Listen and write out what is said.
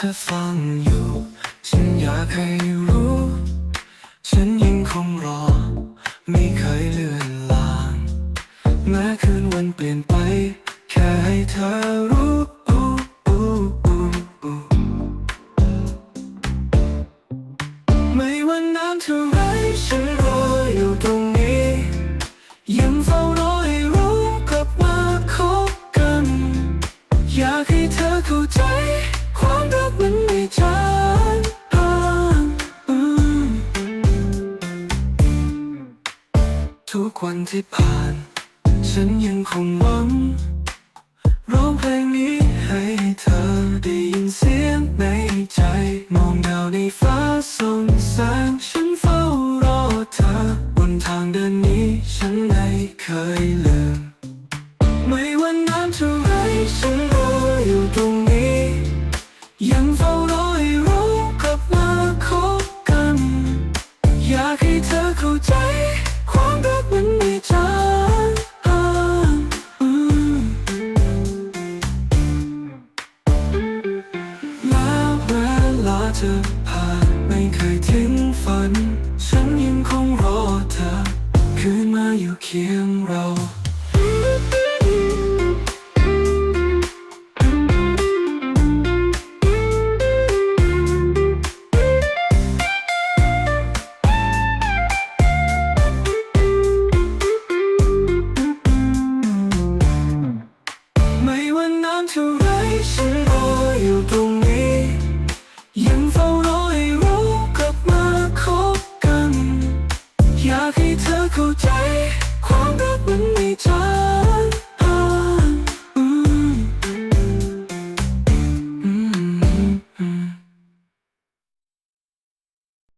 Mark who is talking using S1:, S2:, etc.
S1: ธอฟังอยู่ ฉันอยากให้รู้ ฉันยังคงรอ ไม่เคยเลื่อนลางแม้คืนวันเปลี่ยนไป แค่ให้เธอรู้ไม่ว่านานเท่าไรฉันรออยู่ตรงนี้ ยังเฝ้ารอให้รู้กลับมาคบกัน อยากให้เธอเข้าใจ ความรักมันไม่จางหามทุกวันที่ผ่าน ฉันยังคงหวังร้องเพลงนี้ให้เธอได้ยินเสียงในใจ มองดาวในฟ้าส่องแสงฉันเฝ้ารอเธอบนทางเดินนี้ฉันไม่เคย เข้าใจ ความรักมันไม่จางแล้วเวลาจะผ่านไม่เคยทิ้งฝัน ฉันยังคงรอเธอ คืนมาอยู่เคียงเรา ฉันรออยู่ตรงนี้ ยังเฝ้ารอให้เรากับมัน อยากให้เธอเข้าใจ ความรักมันมี